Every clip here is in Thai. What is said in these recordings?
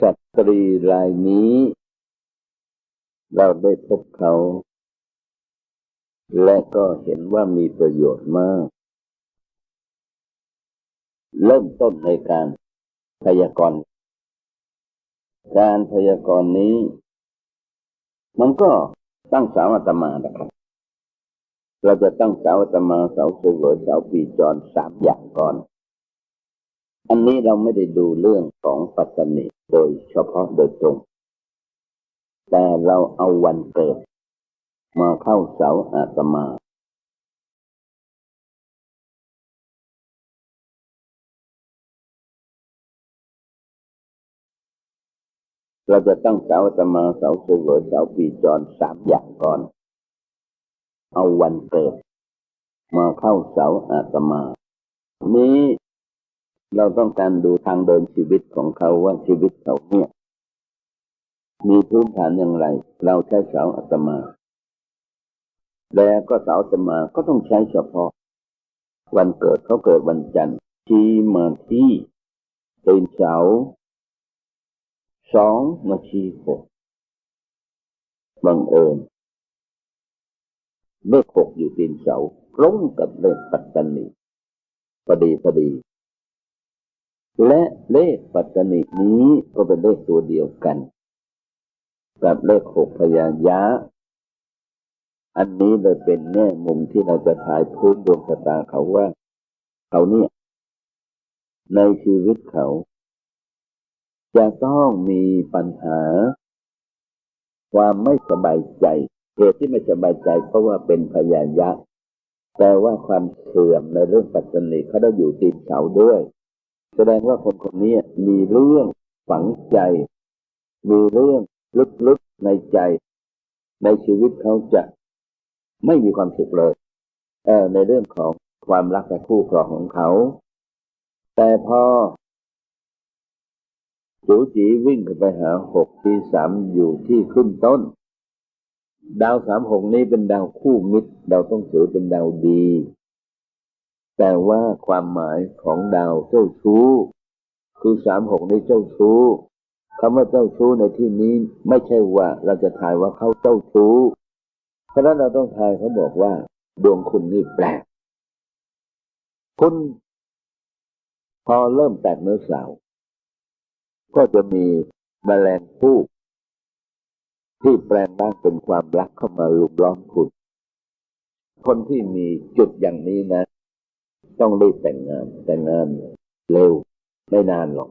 สตรีรายนี้ เราได้พบเขา และก็เห็นว่ามีประโยชน์มาก เริ่มต้นในการพยากรณ์ การพยากรณ์นี้ มันก็ตั้งเสาอาตมานะครับ เราจะตั้งเสาอาตมาเสาเสวยเสาปีจรสามอย่างก่อน อันนี้เราไม่ได้ดูเรื่องของปัตตนิโดยเฉพาะโดยตรง แต่เราเอาวันเกิด มาเข้าเสาอาตมาเราจะตั้งเสาอาตมาเสาเสวยเสาปีจรสามอย่างก่อน เอาวันเกิด มาเข้าเสาอาตมา นี้ เราต้องการดูทางเดินชีวิตของเขาว่าชีวิตเขาเนี่ย มีพื้นฐานอย่างไร เราใช้เสาอาตมา แล้วก็เสาอาตมาก็ต้องใช้เฉพาะ วันเกิดเขาเกิดวันจันทร์ชี้มาที่ตื่นเสาสองมาชี้หกบังเอิญเลขหกอยู่ตีนเสาตรงกับเลขปัตตานีพอดีพอดี และเลขปัตตนีนี้ก็เป็นเลขตัวเดียวกัน กับเลขหกพยายะ อันนี้เลยเป็นแง่มุมที่เราจะถ่ายพื้นดวงชะตาเขาว่า เขาเนี่ย ในชีวิตเขา จะต้องมีปัญหา ความไม่สบายใจเหตุที่ไม่สบายใจเพราะว่าเป็นพยายะแปลว่าความเสื่อมในเรื่องปัจจุบันเขาได้อยู่ตีนเสาด้วย แสดงว่าคนคนนี้มีเรื่องฝังใจ มีเรื่องลึกๆในใจ ในชีวิตเขาจะไม่มีความสุขเลยเออในเรื่องของความรักและคู่ครองของเขา แต่พอจูจีวิ่งไปหาหกที่สามอยู่ที่ขึ้นต้น ดาวสามหกนี้เป็นดาวคู่มิตร เราต้องถือเป็นดาวดี แต่ว่าความหมายของดาวเจ้าชู้ คือสามหกในเจ้าชู้คำว่าเจ้าชู้ในที่นี้ไม่ใช่ว่าเราจะทายว่าเขาเจ้าชู้ เพราะนั้นเราต้องทายเขาบอกว่า ดวงคุณนี่แปลก คุณ พอเริ่มแตกเนื้อสาว ก็จะมีแมลงผู้ที่แปลงร่างเป็นความรักเข้ามาลุมล้อมคุณ คนที่มีจุดอย่างนี้นะ ต้องรีบแต่งงาน แต่งงานเร็วไม่นานหรอก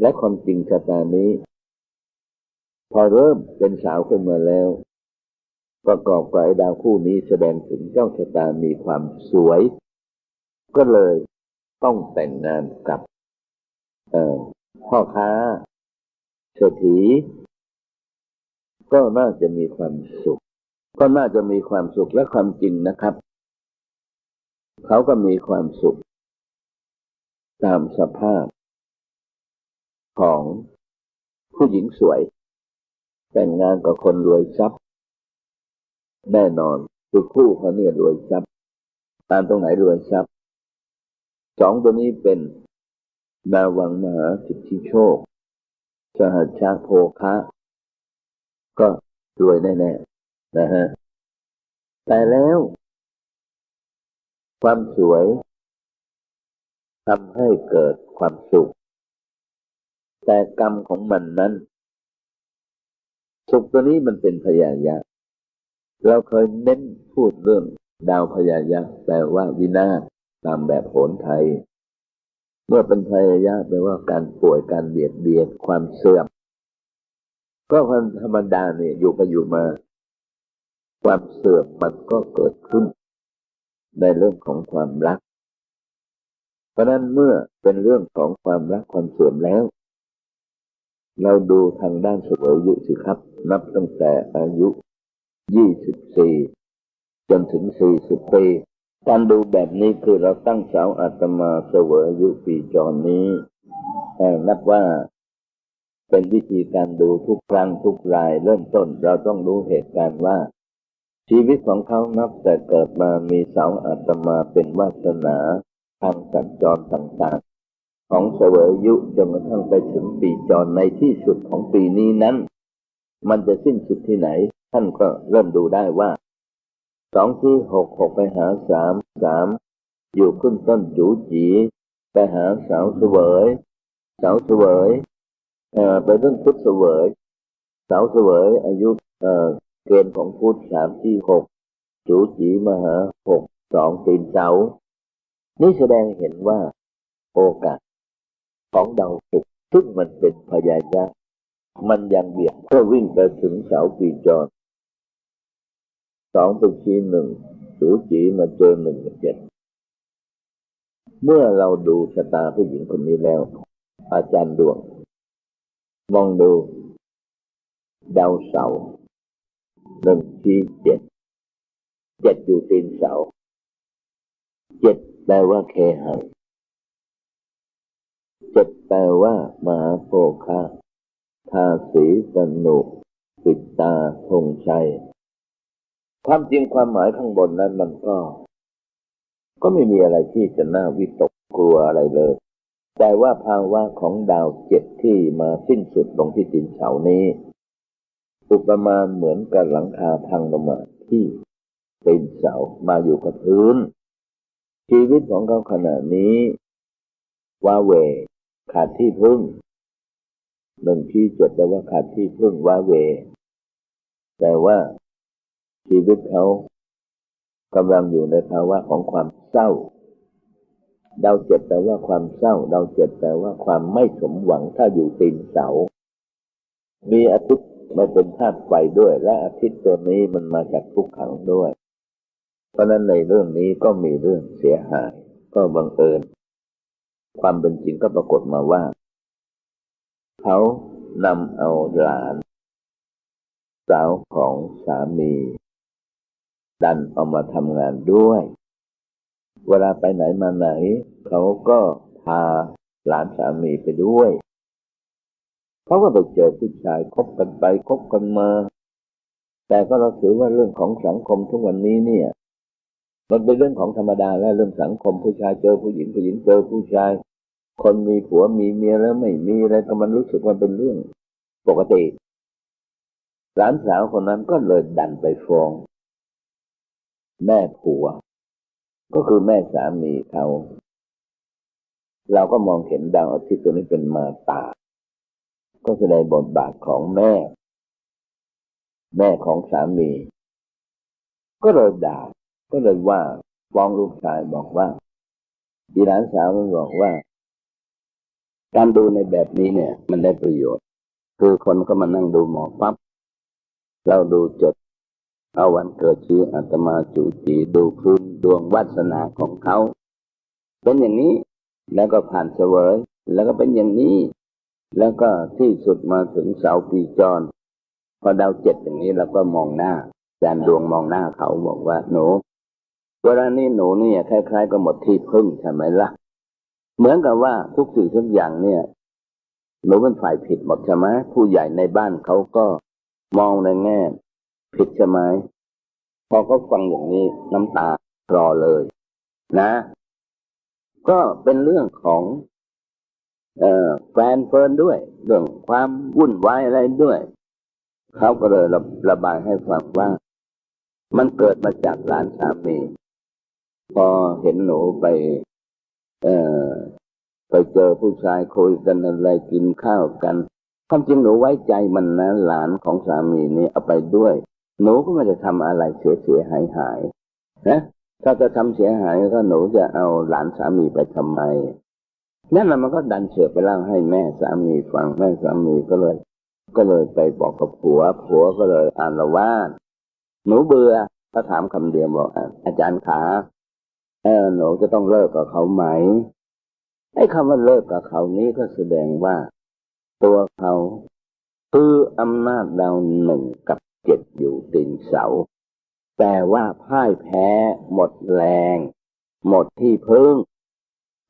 และความจริงชะตานี้ พอเริ่มเป็นสาวขึ้นมาแล้ว ประกอบกับไอ้ดาวคู่นี้แสดงถึงเจ้าชะตามีความสวย ก็เลยต้องแต่งงานกับ เอ่อพ่อค้าเศรษฐีก็น่าจะมีความสุข ก็น่าจะมีความสุขและความจริงนะครับ เขาก็มีความสุข ตามสภาพ ของผู้หญิงสวย แต่งงานกับคนรวยทรัพย์ แน่นอนคือคู่เขาเนี่ยรวยทรัพย์ ตามตรงไหนรวยทรัพย์สองตัวนี้เป็นดาวังมหาสิทธิโชคสหัชชาโภคะ ก็รวยแน่ๆนะฮะ แต่แล้ว ความสวยทำให้เกิดความสุข แต่กรรมของมันนั้น สุขตัวนี้มันเป็นพยายะ เราเคยเน้นพูดเรื่องดาวพยายะแปลว่าวินาศตามแบบโหนไทย เมื่อเป็นพยายะแปลว่าการป่วยการเบียดเบียนความเสื่อม ก็ความธรรมดาเนี่ยอยู่ไปอยู่มา ความเสื่อมมันก็เกิดขึ้น ในเรื่องของความรัก เพราะนั้นเมื่อเป็นเรื่องของความรักความเสื่อมแล้ว เราดูทางด้านสุขอายุสิครับ นับตั้งแต่อายุยี่สิบสี่จนถึงสี่สิบปีการดูแบบนี้คือเราตั้งเสาอาตมาเสวยอายุปีจรนี้นับว่าเป็นวิธีการดูทุกครั้งทุกราย เริ่มต้นเราต้องรู้เหตุการณ์ว่า ชีวิตของเขานับแต่เกิดมามีเสาอาตมาเป็นวาสนาทางสัญจรต่างๆ ของเสวยยุจนกระทั่งไปถึงปีจรในที่สุดของปีนี้นั้น มันจะสิ้นสุดที่ไหน ท่านก็เริ่มดูได้ว่าสองที่หกหกไปหาสามสามอยู่ขึ้นต้นจูจีไปหาสาวเสวยสาวเสวยเอ่อไปต้นพุทธเสวยสาวเสวยอายุเอ่อ เกณฑ์ของพุทธสามที่หกจูจีมหาหกสองตีนเสา นี่แสดงเห็นว่าโอกาสของดาวศุกร์ซึ่งมันเป็นพยายะมันยังเบียดเพื่อวิ่งไปถึงเสาปีจรสองเป็นชีหนึ่งสูจีมาเจอหนึ่งเจ็ดเมื่อเราดูชะตาผู้หญิงคนนี้แล้ว อาจารย์ดวง มองดู ดาวเสาร์ หนึ่งชี้เจ็ดเจ็ดอยู่ตีนเสาเจ็ดแปลว่าเคหังเจ็ดแปลว่า มหาโภคะทาสีสนุปิดตาธงชัยความจริงความหมายข้างบนนั้นมันก็ ก็ไม่มีอะไรที่จะน่าวิตกกลัวอะไรเลย แต่ว่าภาวะของดาวเจ็ดที่มาสิ้นสุดลงที่ตินเสานี้ อุปมาเหมือนกับหลังคาพังลงมาที่เตินเสามาอยู่กับพื้น ชีวิตของเขาขณะนี้ว้าเวขาดที่พึ่งหนึ่งที่เจ็ดแปลว่าขาดที่พึ่งว้าเวแต่ว่าชีวิตเขากำลังอยู่ในภาวะของความเศร้า ดาวเจ็ดแปลว่าความเศร้า ดาวเจ็ดแปลว่าความไม่สมหวังถ้าอยู่ตีนเสา มีอาทิตย์ มาเป็นธาตุไฟด้วย และอาทิตย์ตัวนี้มันมาจากทุกขังด้วย เพราะฉะนั้นในเรื่องนี้ก็มีเรื่องเสียหาย ก็บังเอิญ ความเป็นจริงก็ปรากฏมาว่า เขานำเอาหลานสาวของสามี ดันเอามาทำงานด้วย เวลาไปไหนมาไหน เขาก็พาหลานสามีไปด้วย เขาก็ไปเจอผู้ชายคบกันไปคบกันมา แต่ก็เราถือว่าเรื่องของสังคมทุกวันนี้เนี่ย มันเป็นเรื่องของธรรมดาและเรื่องสังคมผู้ชายเจอผู้หญิงผู้หญิงเจอผู้ชาย คนมีผัวมีเมียแล้วไม่มีอะไรก็มันรู้สึกว่าเป็นเรื่องปกติหลานสาวคนนั้นก็เลยดันไปฟ้อง แม่ผัว ก็คือแม่สามีเขา เราก็มองเห็นดาวอาทิตย์ตัวนี้เป็นมาตา ก็แสดงบทบาทของแม่ แม่ของสามี ก็เลยด่า ก็เลยว่าฟ้องลูกชายบอกว่าดีหลานสาวมันบอกว่า การดูในแบบนี้เนี่ย มันได้ประโยชน์ คือคนก็มานั่งดูหมอปั๊บเราดูจด เอาวันเกิดชื่ออาตมาจูจีดูพื้นดวงวาสนาของเขา เป็นอย่างนี้แล้วก็ผ่านเสวย แล้วก็เป็นอย่างนี้ แล้วก็ที่สุดมาถึงเสาปีจร พอดาวเจ็ดอย่างนี้เราก็มองหน้าอาจารย์ดวงมองหน้าเขาบอกว่าหนูเวลานี้หนูเนี่ยคล้ายๆก็หมดที่พึ่งใช่ไหมล่ะ เหมือนกับว่าทุกสิ่งทุกอย่างเนี่ยหนูเป็นฝ่ายผิดหมดใช่ไหมผู้ใหญ่ในบ้านเขาก็มองในแง่ผิดใช่ไหมพอเขาฟังอย่างนี้น้ำตาคลอเลย นะ ก็เป็นเรื่องของ แฟนเฟิร์นด้วย เรื่องความวุ่นวายอะไรด้วย เขาก็เลยระระบายให้ฟังว่า มันเกิดมาจากหลานสามีพอเห็นหนูไป เอ่อไปเจอผู้ชายคุยกันอะไรกินข้าวกันความจริงหนูไว้ใจมันนะหลานของสามีนี่เอาไปด้วย หนูก็ไม่ได้ทำอะไรเสียเสียหายหายนะถ้าจะทำเสียหายก็หนูจะเอาหลานสามีไปทำไม นั่นแหละมันก็ดันเสือกไปเล่าให้แม่สามีฟังแม่สามีก็เลย ก็เลยไปบอกกับผัว ผัวก็เลยอ่านละว่าหนูเบื่อถ้าถามคำเดียวบอกอาจารย์ขาเออหนูจะต้องเลิกกับเขาไหมไอ้คำว่าเลิกกับเขานี้ก็แสดงว่า ตัวเขาคืออำนาจดาวหนึ่งกับเจ็ดอยู่ตีนเสา แต่ว่าพ่ายแพ้ หมดแรง หมดที่พึ่ง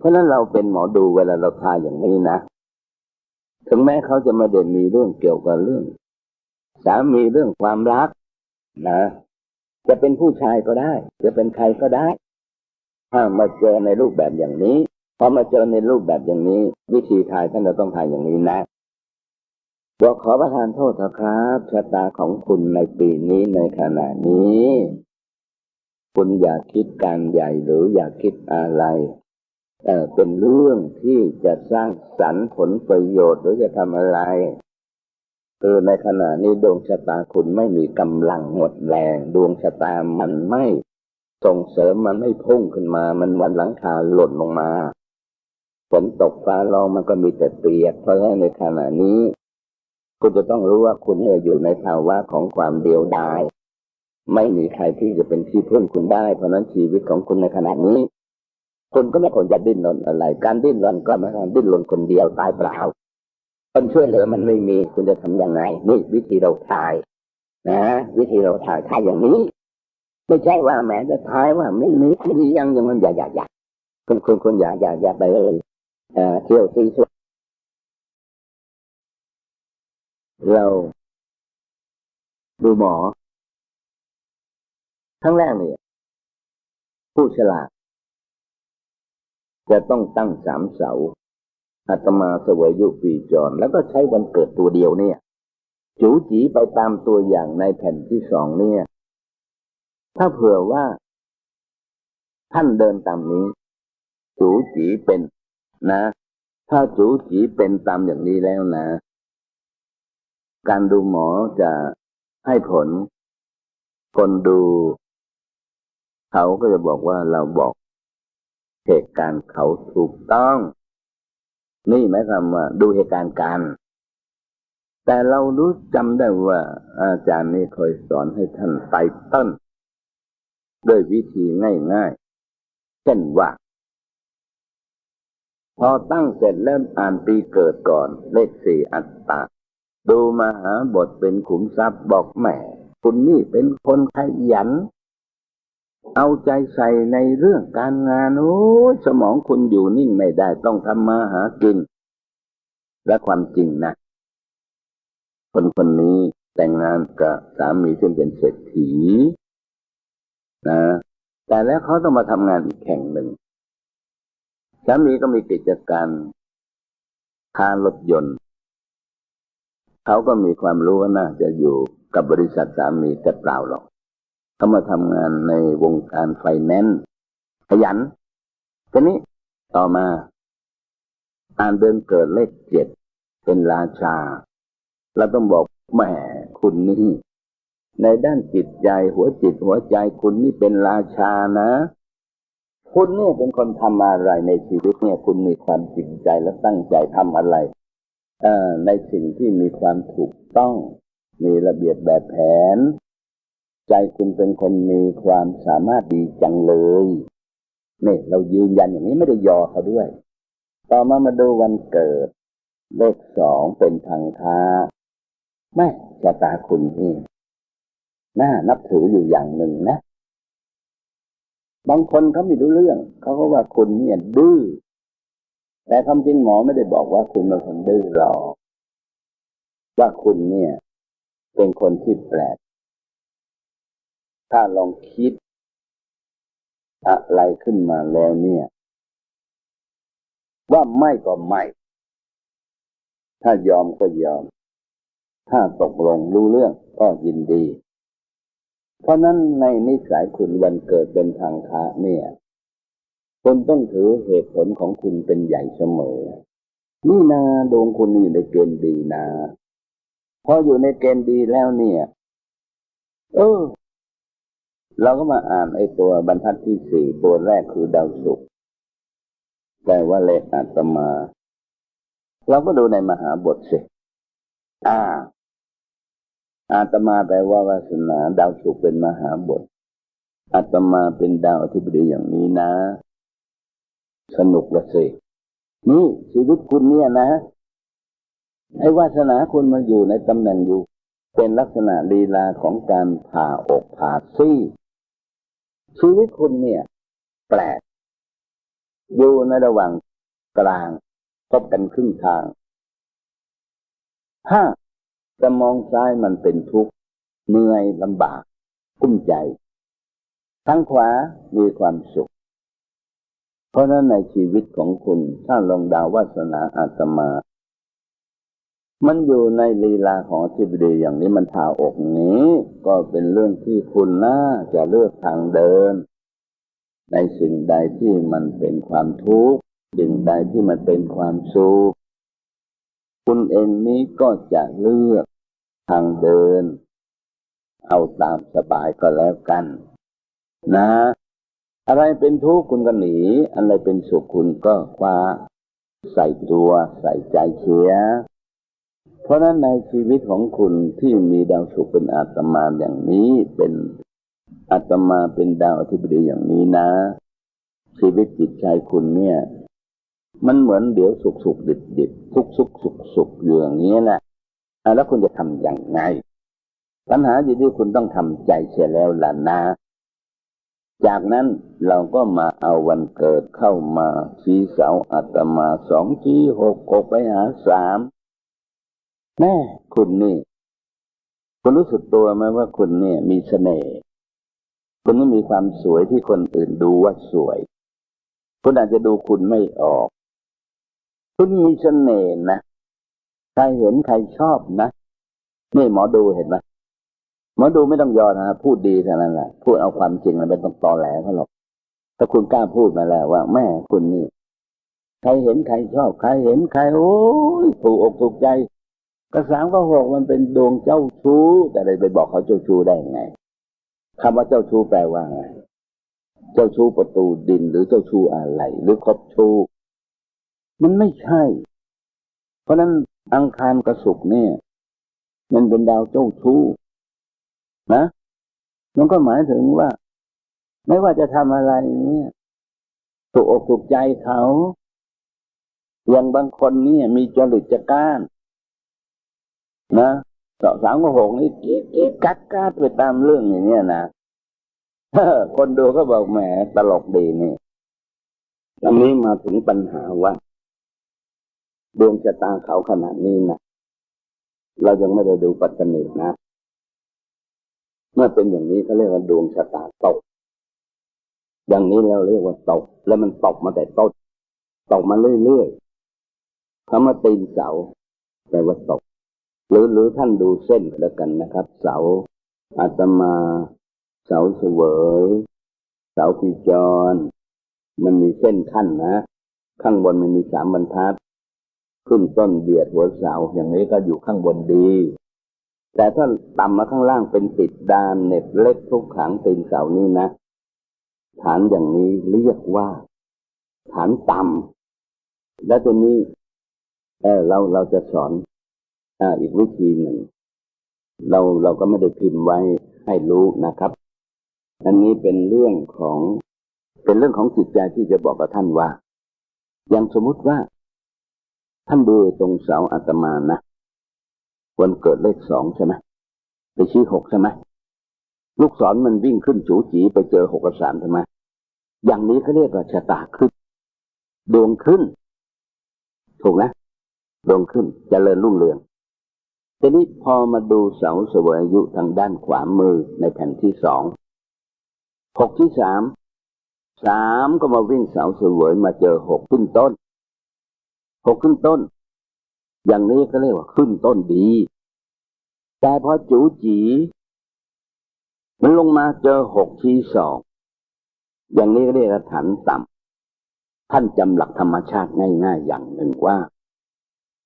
เพราะนั้นเราเป็นหมอดูเวลาเราทายอย่างนี้นะ ถึงแม้เขาจะไม่ได้มีเรื่องเกี่ยวกับเรื่อง สามีเรื่องความรักนะ จะเป็นผู้ชายก็ได้ จะเป็นใครก็ได้ ถ้ามาเจอในรูปแบบอย่างนี้พอมาเจอในรูปแบบอย่างนี้ วิธีทายท่านจะต้องทายอย่างนี้นะบอกขอประทานโทษนะครับชะตาของคุณในปีนี้ในขณะนี้ คุณอยากคิดการใหญ่หรืออยากคิดอะไร เออเป็นเรื่องที่จะสร้างสรรค์ผลประโยชน์หรือจะทำอะไรคือในขณะนี้ดวงชะตาคุณไม่มีกำลังหมดแรง ดวงชะตามันไม่ส่งเสริมมันไม่พุ่งขึ้นมา มันวันหลังคาหล่นลงมาฝนตกฟ้าร้องมันก็มีแต่เปียก เพราะฉะนั้นในขณะนี้ คุณจะต้องรู้ว่าคุณเนี่ยอยู่ในภาวะของความเดียวดาย ไม่มีใครที่จะเป็นที่พึ่งคุณได้ เพราะนั้นชีวิตของคุณในขณะนี้ คุณก็ไม่ควรจะดิ้นรนอะไร การดิ้นรนก็ไม่ต้ดิ้นรนคนเดียวตายเปล่า คนช่วยเหลือมันไม่มีคุณจะทำยังไงนี่วิธีเราทาย นะ วิธีเราทายทายอย่างนี้ ไม่ใช่ว่าแหมจะทายว่าไม่มีไม่มียังยังมันอย่าอย่าอย่าคุณคุณคุณอย่าอย่าอย่าไปเลยเออเที่ยวซีซัวเราดูหมอทั้งแรกเนี่ยผู้ฉลาด จะต้องตั้งสามเสาอาตมาเสวยยุปีจร แล้วก็ใช้วันเกิดตัวเดียวเนี่ย จูจีไปตามตัวอย่างในแผ่นที่สองเนี่ย ถ้าเผื่อว่า ท่านเดินตามนี้ จูจีเป็นนะ ถ้าจูจีเป็นตามอย่างนี้แล้วนะ การดูหมอจะให้ผล คนดู เขาก็จะบอกว่าเราบอก เหตุการณ์เขาถูกต้อง นี่หมายความว่าดูเหตุการณ์กัน แต่เรารู้จำได้ว่า อาจารย์นี่เคยสอนให้ท่านไต่ต้นด้วยวิธีง่ายๆ เช่นว่า พอตั้งเสร็จแล้วอ่านปีเกิดก่อน เลขสี่อัตตาดูมาหาบทเป็นขุมทรัพย์บอกแหมคุณนี่เป็นคนขยัน เอาใจใส่ในเรื่องการงานโอ้สมองคุณอยู่นิ่งไม่ได้ต้องทำมาหากิน และความจริงนะ คนคนนี้แต่งงานกับสามีซึ่งเป็นเศรษฐีนะแต่แล้วเขาต้องมาทำงานอีกแข่งหนึ่งสามีก็มีกิจการค้ารถยนต์ เขาก็มีความรู้ว่าน่าจะอยู่กับบริษัทสามีแต่เปล่าหรอก เขามาทำงานในวงการไฟแนนซ์ขยันทีนี้ต่อมาอ่านเดือนเกิดเลขเจ็ดเป็นราชา เราต้องบอกแหมคุณนี่ในด้านจิตใจหัวจิตหัวใจคุณนี่เป็นราชานะ คุณเนี่ยเป็นคนทำอะไรในชีวิตเนี่ย คุณมีความจริงใจและตั้งใจทำอะไรเอ่อในสิ่งที่มีความถูกต้อง มีระเบียบแบบแผน ใจคุณเป็นคนมีความสามารถดีจังเลยนี่เรายืนยันอย่างนี้ไม่ได้ยอเขาด้วย ต่อมามาดูวันเกิด เลขสองเป็นทางค้าแม่ชะตาคุณนี่น่านับถืออยู่อย่างหนึ่งนะ บางคนเขาไม่รู้เรื่อง เขาก็ว่าคุณเนี่ยดื้อ แต่คำจริงหมอไม่ได้บอกว่าคุณเป็นคนดื้อหรอก ว่าคุณเนี่ย เป็นคนที่แปลก ถ้าลองคิด อะไรขึ้นมาแล้วเนี่ย ว่าไม่ก็ไม่ ถ้ายอมก็ยอม ถ้าตกลงรู้เรื่องก็ยินดี เพราะนั้นในนิสัยคุณวันเกิดเป็นทางคาเนี่ยคุณต้องถือเหตุผลของคุณเป็นใหญ่เสมอ นี่นาดวงคุณอยู่ในเกณฑ์ดีนะพออยู่ในเกณฑ์ดีแล้วเนี่ย เออ เราก็มาอ่านไอ้ตัวบรรทัดที่สี่ตัวแรกคือดาวศุกร์แปลว่าเลขอาตมา เราก็ดูในมหาบทสิอ่า อาตมาแปลว่าวาสนา ดาวศุกร์เป็นมหาบท อาตมาเป็นดาวอธิบดีอย่างนี้นะ สนุกละสิ นี่ชีวิตคุณเนี่ยนะไอ้วาสนาคุณมาอยู่ในตำแหน่งอยู่ เป็นลักษณะลีลาของการผ่าอกผ่าซี่ ชีวิตคุณเนี่ย แปลก อยู่ในระหว่างกลางพบกันครึ่งทาง ถ้าจะมองซ้ายมันเป็นทุกข์เหนื่อยลำบากกุ้มใจ ทั้งขวามีความสุข เพราะนั้นในชีวิตของคุณ ถ้าลองดาววาสนาอาตมา มันอยู่ในลีลาของอธิบดีอย่างนี้มันทาอกนี้ ก็เป็นเรื่องที่คุณน่าจะเลือกทางเดิน ในสิ่งใดที่มันเป็นความทุกข์สิ่งใดที่มันเป็นความสุขคุณเองนี้ก็จะเลือกทางเดิน เอาตามสบายก็แล้วกัน นะ อะไรเป็นทุกข์คุณก็หนี อะไรเป็นสุขคุณก็คว้า ใส่ตัวใส่ใจเชีย เพราะฉะนั้นในชีวิตของคุณที่มีดาวสุขเป็นอาตมาอย่างนี้เป็นอาตมาเป็นดาวอธิบดีอย่างนี้นะ ชีวิตจิตใจคุณเนี่ย มันเหมือนเดี๋ยวสุขสุขดิบดิบทุกสุขสุขสุขอยู่อย่างนี้แหละอะแล้วคุณจะทำอย่างไง ปัญหาอยู่ที่คุณต้องทำใจเสียแล้วล่ะนะ จากนั้นเราก็มาเอาวันเกิดเข้ามาชี้เสาอาตมาสองชี้หกหกไปหาสาม แม่คุณนี่คุณรู้สึกตัวไหมว่าคุณเนี่ย มีเสน่ห์คุณนี่มีความสวยที่คนอื่นดูว่าสวย คุณอาจจะดูคุณไม่ออก คุณมีเสน่ห์นะใครเห็นใครชอบนะนี่หมอดูเห็นไหมหมอดูไม่ต้องยอนะพูดดีเท่านั้นแหละพูดเอาความจริงมันไม่ต้องตอแหลเขาหรอกถ้าคุณกล้าพูดมาแล้วว่า แม่คุณนี่ใครเห็นใครชอบ ใครเห็นใครโอ้ยถูกอกถูกใจ กระสามก็หกมันเป็นดวงเจ้าชู้ แต่เลยไปบอกเขาเจ้าชู้ได้ไงคำว่าเจ้าชู้แปลว่าไงเจ้าชู้ประตูดินหรือเจ้าชู้อะไร หรือครบชู้ มันไม่ใช่ เพราะนั้นอังคารกระสุกเนี่ย มันเป็นดาวเจ้าชู้นะมันก็หมายถึงว่า ไม่ว่าจะทำอะไรเนี่ยถูกอกถูกใจเขา อย่างบางคนเนี่ย มีจริตจักร้าน นะสองสามก็หกนี่กิ๊กกิ๊กกัดกัดไปตามเรื่องอย่างเนี้ยนะคนดูก็บอกแหมตลกดีนี่อันนี้มาถึงปัญหาว่าดวงชะตาเขาขนาดนี้นะเรายังไม่ได้ดูปัตตนินะ เมื่อเป็นอย่างนี้เขาเรียกว่าดวงชะตาตก อย่างนี้เราเรียกว่าตก แล้วมันตกมาแต่ต้นตกมาเรื่อยๆคำว่าตีนเสาแปลว่าตก หรือหรือท่านดูเส้นแล้วกันนะครับ เสาอาตมา เสาเสวย เสาปีจร มันมีเส้นขั้นนะ ข้างบนมันมีสามบรรทัด ขึ้นต้นเบียดหัวเสาอย่างนี้ก็อยู่ข้างบนดี แต่ถ้าต่ำมาข้างล่างเป็นติดดานเหน็บเล็กทุกขังตีนเสานี่นะ ฐานอย่างนี้เรียกว่า ฐานต่ำและตัวนี้เออเราเราจะสอน อ่าอีกวิธีหนึ่ง เราเราก็ไม่ได้พิมพ์ไว้ให้รู้นะครับ อันนี้เป็นเรื่องของ เป็นเรื่องของจิตใจที่จะบอกกับท่านว่า อย่างสมมุติว่า ท่านดูตรงเสาอาตมานะวันเกิดเลขสองใช่ไหมไปชี้หกใช่ไหมลูกศรมันวิ่งขึ้นจูจีไปเจอหกกับสามใช่ไหมอย่างนี้เขาเรียกว่าชะตาขึ้น ดวงขึ้น ถูกนะ ดวงขึ้นจเจริญรุ่งเรือง ทีนี้พอมาดูเสาเสวยอายุทางด้านขวามือในแผ่นที่สองหกที่สามสามก็มาวิ่งเสาเสวยมาเจอหกขึ้นต้นหกขึ้นต้น อย่างนี้ก็เรียกว่าขึ้นต้นดี แต่พอจูจีมันลงมาเจอหกที่สองอย่างนี้ก็เรียกว่าฐานต่ำท่านจำหลักธรรมชาติง่าย ๆ อย่างหนึ่งว่า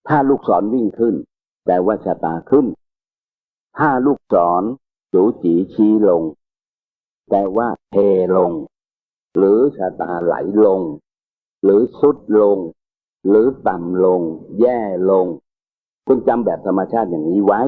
ถ้าลูกศรวิ่งขึ้น แปลว่าชะตาขึ้น ถ้าลูกศรจูจีชี้ลง แปลว่าเทลง หรือชะตาไหลลง หรือสุดลง หรือต่ำลง แย่ลง คุณจำแบบธรรมชาติอย่างนี้ไว้